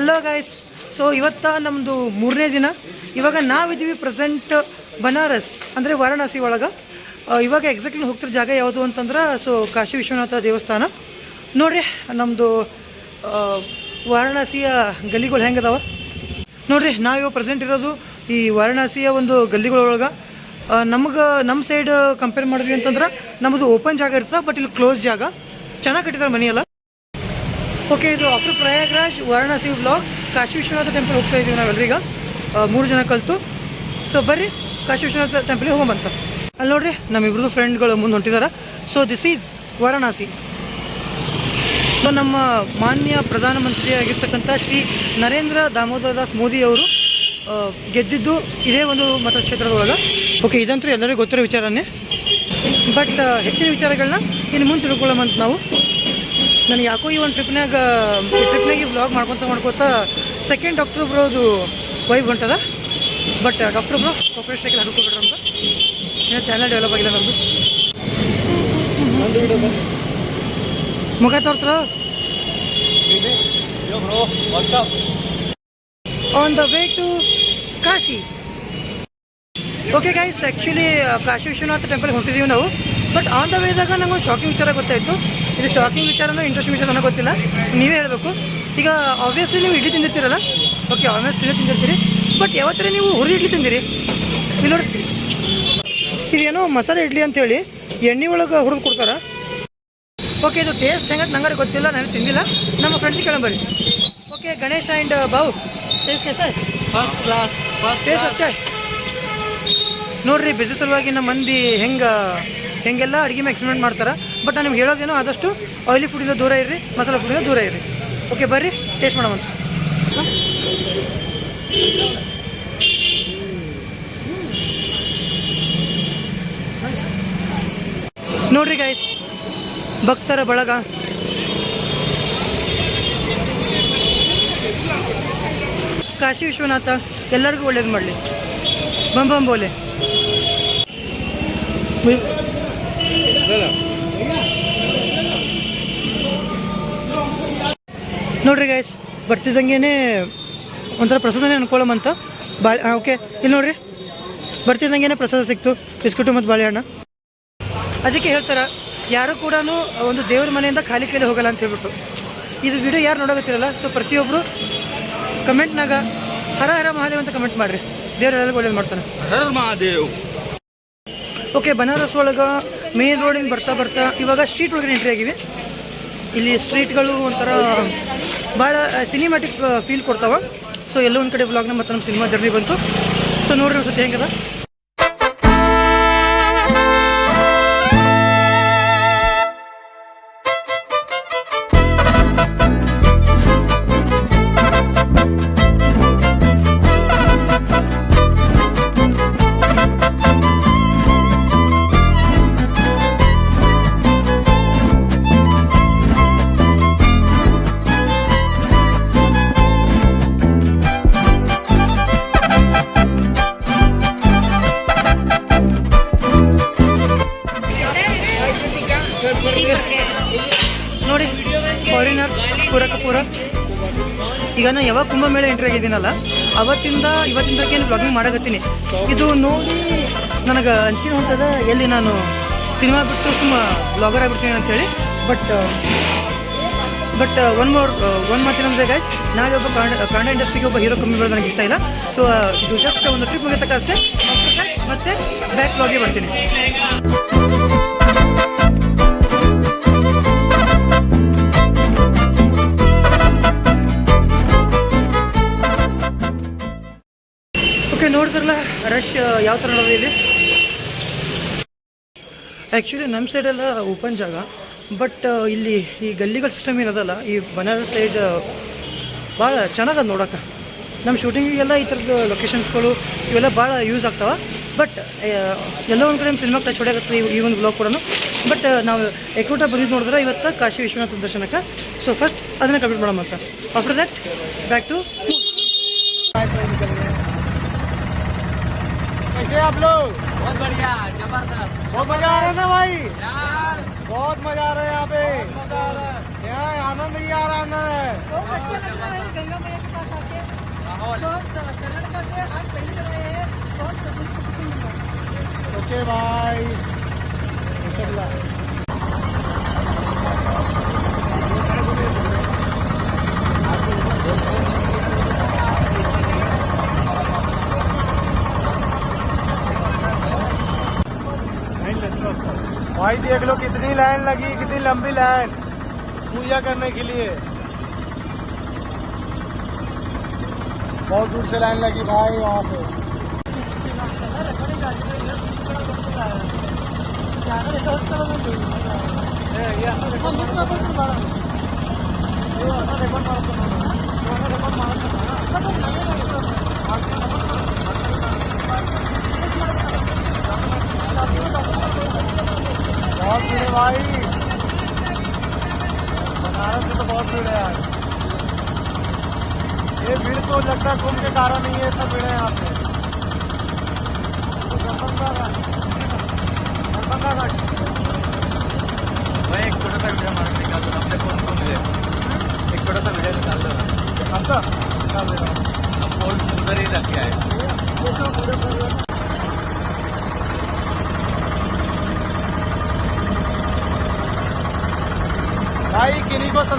Hello guys so ಇವತ್ತ ನಮ್ಮದು ಮೂರನೇ ದಿನ. ಇವಾಗ ನಾವಿದ್ದೀವಿ ಪ್ರೆಸೆಂಟ್ ಬನಾರಸ್ ಅಂದರೆ ವಾರಣಾಸಿ ಒಳಗೆ. ಇವಾಗ ಎಕ್ಸಾಕ್ಟ್ಲಿ ಹೋಗ್ತಿರೋ ಜಾಗ ಯಾವುದು ಅಂತಂದ್ರೆ ಸೊ ಕಾಶಿ ವಿಶ್ವನಾಥ ದೇವಸ್ಥಾನ. ನೋಡ್ರಿ ನಮ್ಮದು ವಾರಣಾಸಿಯ ಗಲ್ಲಿಗಳು ಹೆಂಗದಾವ? ನೋಡ್ರಿ, ನಾವಿವಾಗ ಪ್ರೆಸೆಂಟ್ ಇರೋದು ಈ ವಾರಣಾಸಿಯ ಒಂದು ಗಲ್ಲಿಗಳೊಳಗೆ ನಮ್ಗೆ ನಮ್ಮ ಸೈಡ್ ಕಂಪೇರ್ ಮಾಡಿದ್ವಿ ಅಂತಂದ್ರೆ ನಮ್ಮದು ಓಪನ್ ಜಾಗ ಇರ್ತದೆ ಬಟ್ ಇಲ್ಲಿ ಕ್ಲೋಸ್ ಜಾಗ. ಚೆನ್ನಾಗಿ ಕಟ್ಟಿದ್ದಾರೆ ಮನೆಯೆಲ್ಲ. ಓಕೆ, ಇದು after Prayagraj, Varanasi blog Kashi Vishwanath temple ಹೋಗ್ತಾ ಇದೀವಿ ನಾವೆಲ್ಲರೀಗ ಮೂರು ಜನ ಕಲಿತು. ಸೊ ಬರ್ರಿ, ಕಾಶಿ ವಿಶ್ವನಾಥ ಟೆಂಪಲ್ಗೆ ಹೋಗಂತ ಅಲ್ಲಿ ನೋಡ್ರಿ ನಮ್ಮಿಬ್ರದ್ದು ಫ್ರೆಂಡ್ಗಳು ಮುಂದೆ ಹೊಂಟಿದ್ದಾರೆ so this is Varanasi. So ನಮ್ಮ ಮಾನ್ಯ ಪ್ರಧಾನಮಂತ್ರಿ ಆಗಿರ್ತಕ್ಕಂಥ ಶ್ರೀ ನರೇಂದ್ರ ದಾಮೋದರ ದಾಸ್ ಮೋದಿ ಅವರು ಗೆದ್ದಿದ್ದು ಇದೇ ಒಂದು ಮತಕ್ಷೇತ್ರದೊಳಗೆ ಓಕೆ ಇದಂತೂ ಎಲ್ಲರಿಗೂ ಗೊತ್ತಿರೋ ವಿಚಾರನೇ. ಬಟ್ ಹೆಚ್ಚಿನ ವಿಚಾರಗಳನ್ನ ಇನ್ನು ಮುಂದೆ ತಿಳ್ಕೊಳ್ಳೋಮಂತ ನಾವು ನನಗೆ ಯಾಕೋ ಈ ಒಂದು ಟ್ರಿಪ್ನಾಗ ಈ ಟ್ರಿಪ್ನಾಗ ಈ ವ್ಲಾಗ್ ಮಾಡ್ಕೊತ ಮಾಡ್ಕೊತ ಸೆಕೆಂಡ್ ಡಾಕ್ಟರ್ ಬ್ರೋದು ವೈಬ್ ಹೊಂಟದ but doctor bro corporate cycle ಹಾಕೋಬಿಟ್ರ ಅಂತ? ಏನೋ ಚಾನಲ್ ಡೆವಲಪ್ ಆಗಿಲ್ಲ ನಮ್ಮದು ಮುಖ ತೋರ್ಸ್ರ? On the way to Kashi okay guys actually Kashi Vishwanath ಟೆಂಪಲ್ಗೆ ಹೊಂಟಿದ್ದೀವಿ ನಾವು. ಬಟ್ ಆನ್ ದ ವೇದಾಗ ನಂಗೊಂದು ಶಾಕಿಂಗ್ ವಿಚಾರ ಗೊತ್ತಾಯಿತು. ಇದು ಶಾಕಿಂಗ್ ವಿಚಾರನೋ ಇಂಟ್ರೆಸ್ಟಿಂಗ್ ವಿಚಾರ ನನಗೆ ಗೊತ್ತಿಲ್ಲ. ನೀವೇ ಹೇಳಬೇಕು. ಈಗ ಆಬ್ವಿಯಸ್ಲಿ ನೀವು ಇಡ್ಲಿ ತಿಂದಿರ್ತೀರಲ್ಲ? ಓಕೆ ಆಲ್ಮೋಸ್ಟ್ ಇಡ್ಲಿ ತಿಂದಿರ್ತೀರಿ. ಬಟ್ ಯಾವತ್ತರ ನೀವು ಹುರಿ ಇಡ್ಲಿ ತಿಂದಿರಿ? ಇಲ್ಲಿ ನೋಡಿ. ಇದೇನೋ ಮಸಾಲೆ ಇಡ್ಲಿ ಅಂತೇಳಿ ಎಣ್ಣೆ ಒಳಗೆ ಹುರಿದು ಕೊಡ್ತಾರೆ. ಓಕೆ ಇದು ಟೇಸ್ಟ್ ಹೆಂಗಂತ ನಂಗಾರೆ ಗೊತ್ತಿಲ್ಲ ನಾನು ತಿಂದಿಲ್ಲ. ನಮ್ಮ friends ಕೇಳಂಬರಿ okay Ganesh and Bavu. Taste ಕೈಸ? First class first taste ಅಷ್ಟೇ ನೋಡಿರಿ ಬಿಸ್ನೆಸ್ ಸಲುವಾಗಿ ನಮ್ಮ ಮಂದಿ ಹೆಂಗೆ ಹೆಂಗೆಲ್ಲ ಅಡುಗೆ ಎಕ್ಸ್ಪೆರಿಮೆಂಟ್ ಮಾಡ್ತಾರೆ ಬಟ್ ನಾನು ನಿಮ್ಗೆ ಹೇಳೋದೇನೋ, ಆದಷ್ಟು ಆಯಿಲಿ ಫುಡಿಂದ ದೂರ ಇರ್ರಿ, ಮಸಾಲೆ ಫುಡಿಂದ ದೂರ ಇರ್ರಿ. ಓಕೆ ಬರ್ರಿ ಟೇಸ್ಟ್ ಮಾಡೋಣ ನೋಡ್ರಿ ಗೈಸ್ ಭಕ್ತರ ಬಳಗ. ಕಾಶಿ ವಿಶ್ವನಾಥ, ಎಲ್ಲರಿಗೂ ಒಳ್ಳೇದು ಮಾಡಲಿ. ಬಂ ಬಂ ಬೋಲೆ ನೋಡ್ರಿ ಗೈಸ್ ಬರ್ತಿದ್ದಂಗೆ ಒಂಥರ ಪ್ರಸಾದನೇ ಅನ್ಕೊಳ್ಳಮಂತ ಬಾಳೆ ಓಕೆ ಇಲ್ಲಿ ನೋಡ್ರಿ. ಬರ್ತಿದ್ದಂಗೆ ಪ್ರಸಾದ ಸಿಕ್ತು ಬಿಸ್ಕುಟು ಮತ್ತು ಬಾಳೆಹಣ್ಣ. ಅದಕ್ಕೆ ಹೇಳ್ತಾರೆ ಯಾರು ಕೂಡ ಒಂದು ದೇವ್ರ ಮನೆಯಿಂದ ಖಾಲಿ ಕೈಲಿ ಹೋಗಲ್ಲ ಅಂತ ಹೇಳ್ಬಿಟ್ಟು. ಇದು ವಿಡಿಯೋ ಯಾರು ನೋಡೋಗತ್ತಿರಲ್ಲ ಸೊ ಪ್ರತಿಯೊಬ್ಬರು ಕಮೆಂಟ್ನಾಗ ಹರ ಹರ ಮಹಾದೇವ್ ಅಂತ ಕಮೆಂಟ್ ಮಾಡಿರಿ. ದೇವ್ರೆಲ್ಲ ಒಳ್ಳೇದು ಮಾಡ್ತಾನೆ ಹರ ಮಹಾದೇವ್. ಓಕೆ ಬನಾರಸ್ ಒಳಗೆ ಮೇನ್ ರೋಡಿಂದ ಬರ್ತಾ ಬರ್ತಾ ಇವಾಗ ಸ್ಟ್ರೀಟ್ ಒಳಗೆ ಎಂಟ್ರಿ ಆಗಿವೆ. ಇಲ್ಲಿ ಸ್ಟ್ರೀಟ್ಗಳು ಒಂಥರ ಭಾಳ ಸಿನಿಮ್ಯಾಟಿಕ್ ಫೀಲ್ ಕೊಡ್ತಾವ. ಸೊ ಎಲ್ಲೋ ಒಂದು ಕಡೆ ವ್ಲಾಗ್ನ ಮತ್ತು ನಮ್ಮ ಸಿನಿಮಾ ಜರ್ನಿ ಬಂತು. ಸೊ ನೋಡ್ರಿ ಒಂದ್ಸತಿ ಹೆಂಗದ? ನಾ ಮೇಲೆ ಎಂಟ್ರಿ ಆಗಿದ್ದೀನಲ್ಲ, ಅವತ್ತಿಂದ ಇವತ್ತಿನ ಏನು ಬ್ಲಾಗಿಂಗ್ ಮಾಡಕತ್ತೀನಿ. ಇದು ನೋಡಿ ನನಗೆ ಅಂಚಿನ ಹೊಂಟದ ಎಲ್ಲಿ ನಾನು ಸಿನಿಮಾ ಬಿಟ್ಟು ಸುಮ್ಮ ಬ್ಲಾಗರ್ ಆಗಿಬಿಡ್ತೀನಿ ಅಂತೇಳಿ. But but one more one ಮಾತಿನಂದ್ರೆ guys ನಾಳೆ ಒಬ್ಬ ಕನ್ನಡ ಇಂಡಸ್ಟ್ರಿಗೆ ಒಬ್ಬ ಹೀರೋ ಕಮ್ಮಿ ಬರೋದು ನನಗೆ ಇಷ್ಟ ಇಲ್ಲ ಸೊ ಇದು ಜಸ್ಟ್ ಒಂದು ಟ್ರಿಪ್ ಮುಗಿತಕ್ಕ ಅಷ್ಟೇ. ಮತ್ತೆ ಬ್ಯಾಕ್ ಬ್ಲಾಗ್ಗೆ ಬರ್ತೀನಿ. ರಶ್ ಯಾವ ಥರ ನೋಡೋದು ಇಲ್ಲಿ? ಆ್ಯಕ್ಚುಲಿ ನಮ್ಮ ಸೈಡೆಲ್ಲ ಓಪನ್ ಜಾಗ ಬಟ್ ಇಲ್ಲಿ ಈ ಗಲ್ಲಿಗಳ ಸಿಸ್ಟಮ್ ಏನದಲ್ಲ ಈ ಬನಾರಸ್ ಸೈಡ್ ಭಾಳ ಚೆನ್ನಾಗದ ನೋಡೋಕೆ ನಮ್ಮ ಶೂಟಿಂಗಿಗೆಲ್ಲ ಈ ಥರದ್ದು ಲೊಕೇಶನ್ಸ್ಗಳು ಇವೆಲ್ಲ ಭಾಳ ಯೂಸ್ ಆಗ್ತಾವೆ ಬಟ್ ಎಲ್ಲ ಒಂದು ಕಡೆ ಸಿನಿಮಾ ಟಚ್ ಹೊಡೆಯಾಗುತ್ತೆ ಈ ಒಂದು ಬ್ಲಾಗ್ ಕೂಡ ಬಟ್ ನಾವು ಎಕ್ಯೂಟ ಬಂದಿದ್ದು ನೋಡಿದ್ರೆ ಇವತ್ತು ಕಾಶಿ ವಿಶ್ವನಾಥ ದರ್ಶನಕ್ಕೆ. ಸೊ ಫಸ್ಟ್ ಅದನ್ನು ಕಂಪ್ಲೀಟ್ ಮಾಡೋಣ ಮತ್ತೆ ಆಫ್ಟರ್ ದಟ್ ಬ್ಯಾಕ್ ಟು कैसे आप लोग? बहुत बढ़िया ज़बरदस्त। बहुत मज़ा आ रहा है ना भाई? यार। बहुत मज़ा आ रहा है यहाँ पे। यहाँ आनंद ही आ रहा है बहुत अच्छा लग रहा है गंगा मैया के पास आके। बहुत कर्नाटका से आज पहली बार आए हैं। बहुत ओके भाई। रहा है भाई देख लो कितनी लाइन लगी, कितनी लंबी लाइन। पूजा करने के लिए। बहुत दूर से लाइन लगी भाई, वहाँ से। बहुत भीड़ भाई। बनारस में तो बहुत भीड़ है यार। ये भीड़ तो लगता है कुंभ के कारण नहीं है, इतना भीड़ है यहाँ पे। तो दरभंगा घाट दरभंगा घाट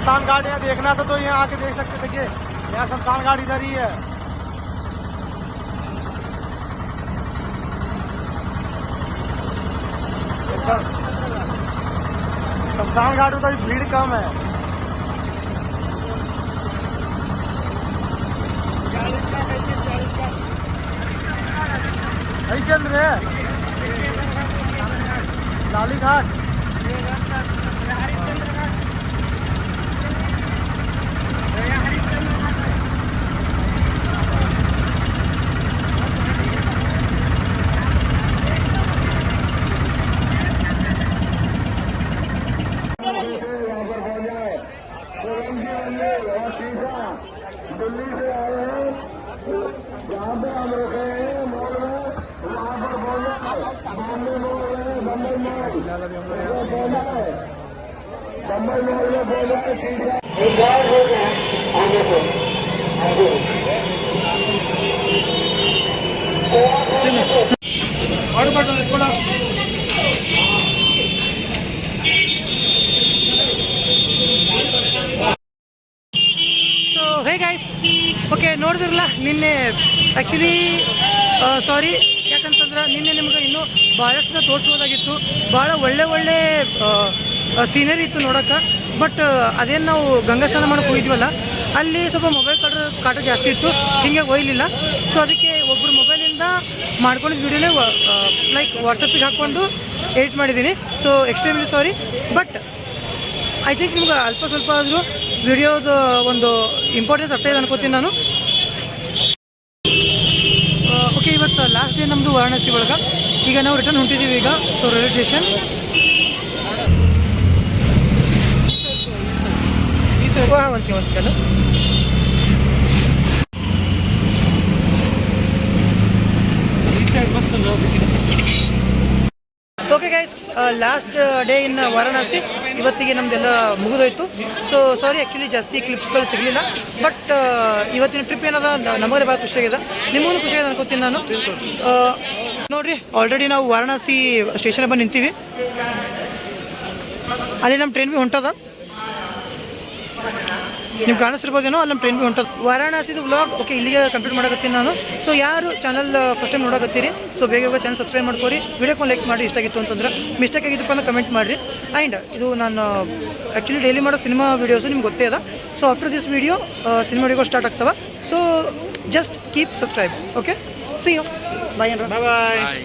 शमशान घाट यहाँ देखना था तो यहाँ आके देख सकते देखिए यहाँ शमशान घाट इधर ही है। शमशान घाट में तो भीड़ कम है। चल रहे लाली घाट। दिल्ली से आए हैं। यहाँ पे हम रुके हैं मॉल में वहाँ पर बोला बॉम्बे मॉल है बम्बई मॉल बोला है बम्बई मॉल में बोला है ठीक है ಹೇ ಗಾಯ್ಸ್ ಓಕೆ ನೋಡಿದ್ರಲ್ಲ, ನಿನ್ನೆ ಆ್ಯಕ್ಚುಲಿ ಸಾರಿ ಯಾಕಂತಂದ್ರೆ ನಿನ್ನೆ ನಿಮ್ಗೆ ಇನ್ನೂ ಭಾಳಷ್ಟು ತೋರಿಸ್ಬೋದಾಗಿತ್ತು. ಭಾಳ ಒಳ್ಳೆ ಒಳ್ಳೆ ಸೀನರಿ ಇತ್ತು ನೋಡೋಕೆ. ಬಟ್ ಅದೇನು ನಾವು ಗಂಗಾ ಸ್ನಾನ ಮಾಡಕ್ಕೆ ಹೋಗಿದ್ವಲ್ಲ, ಅಲ್ಲಿ ಸ್ವಲ್ಪ ಮೊಬೈಲ್ ಕಾಟ ಕಾಟ ಜಾಸ್ತಿ ಇತ್ತು, ಹಿಂಗೆ ಒಯ್ಲಿಲ್ಲ. ಸೊ ಅದಕ್ಕೆ ಒಬ್ಬರು ಮೊಬೈಲಿಂದ ಮಾಡ್ಕೊಂಡಿದ್ದ ವಿಡಿಯೋನೇ ಲೈಕ್ ವಾಟ್ಸಪ್ಪಿಗೆ ಹಾಕ್ಕೊಂಡು ಎಡಿಟ್ ಮಾಡಿದ್ದೀನಿ. So extremely sorry but I think ನಿಮ್ಗೆ ಅಲ್ಪ ಸ್ವಲ್ಪ ಆದರೂ ವಿಡಿಯೋದು ಒಂದು ಇಂಪಾರ್ಟೆನ್ಸ್ ಅರ್ಥ ಇದೆ ಅನ್ಕೋತೀನಿ ನಾನು. ಓಕೆ ಇವತ್ತು ಲಾಸ್ಟ್ ಡೇ ನಮ್ಮದು ವಾರಣಾಸಿ ಒಳಗೆ. ಈಗ ನಾವು ರಿಟರ್ನ್ ಹೊಂಟಿದ್ದೀವಿ ಈಗ so railway station okay guys last day in Varanasi ಇವತ್ತಿಗೆ ನಮ್ದೆಲ್ಲ ಮುಗಿದೋಯ್ತು. ಸೊ ಸಾರಿ ಆ್ಯಕ್ಚುಲಿ ಜಾಸ್ತಿ ಕ್ಲಿಪ್ಸ್ಗಳು ಸಿಗಲಿಲ್ಲ. ಬಟ್ ಇವತ್ತಿನ ಟ್ರಿಪ್ ಏನದ? ನಮಗೆ ಭಾಳ ಖುಷಿಯಾಗಿದೆ ನಿಮಗೂ ಖುಷಿಯಾಗಿದೆ ಅನ್ಕೋತೀನಿ ನಾನು. ನೋಡಿರಿ ಆಲ್ರೆಡಿ ನಾವು ವಾರಣಾಸಿ ಸ್ಟೇಷನ್ ಬಂದು ನಿಂತೀವಿ. ಅಲ್ಲಿ ನಮ್ಮ ಟ್ರೈನ್ ಬಿ ಹೊಂಟದ. ನಿಮ್ಗೆ ಕಾಣಿಸ್ತಿರ್ಬೋದೇನೋ? ಅಲ್ಲಿ ನಮ್ಮ ಟ್ರೈನ್ ಭೀ ಹೊಂಟದ. ವಾರಾಣಸಿದು ವ್ಲಾಗ್ ಓಕೆ ಇಲ್ಲಿಗೆ ಕಂಪ್ಲೀಟ್ ಮಾಡಕತ್ತೀನಿ ನಾನು. ಸೊ ಯಾರು ಚಾನಲ್ ಫಸ್ಟ್ ಟೈಮ್ ನೋಡಕತ್ತೀರಿ? ಸೊ ಬೇಗ ಬೇಗ ಚಾನಲ್ ಸಬ್ಸ್ಕ್ರೈಬ್ ಮಾಡ್ಕೊರಿ. ವಿಡಿಯೋಕ್ಕೆ ಲೈಕ್ ಮಾಡಿ ಇಷ್ಟ ಆಗಿತ್ತು ಅಂತಂದ್ರೆ. ಮಿಸ್ಟೇಕ್ ಆಗಿದ್ದಪ್ಪ ಅಂದ್ರೆ ಕಮೆಂಟ್ ಮಾಡಿರಿ. ಆ್ಯಂಡ್ ಇದು ನಾನು ಆ್ಯಕ್ಚುಲಿ ಡೈಲಿ ಮಾಡೋ ಸಿನಿಮಾ ವೀಡಿಯೋಸು ನಿಮ್ಗೆ ಗೊತ್ತೇ ಅದ. So after this video cinema video start ಆಗ್ತವ. So just keep subscribe okay see you bye bye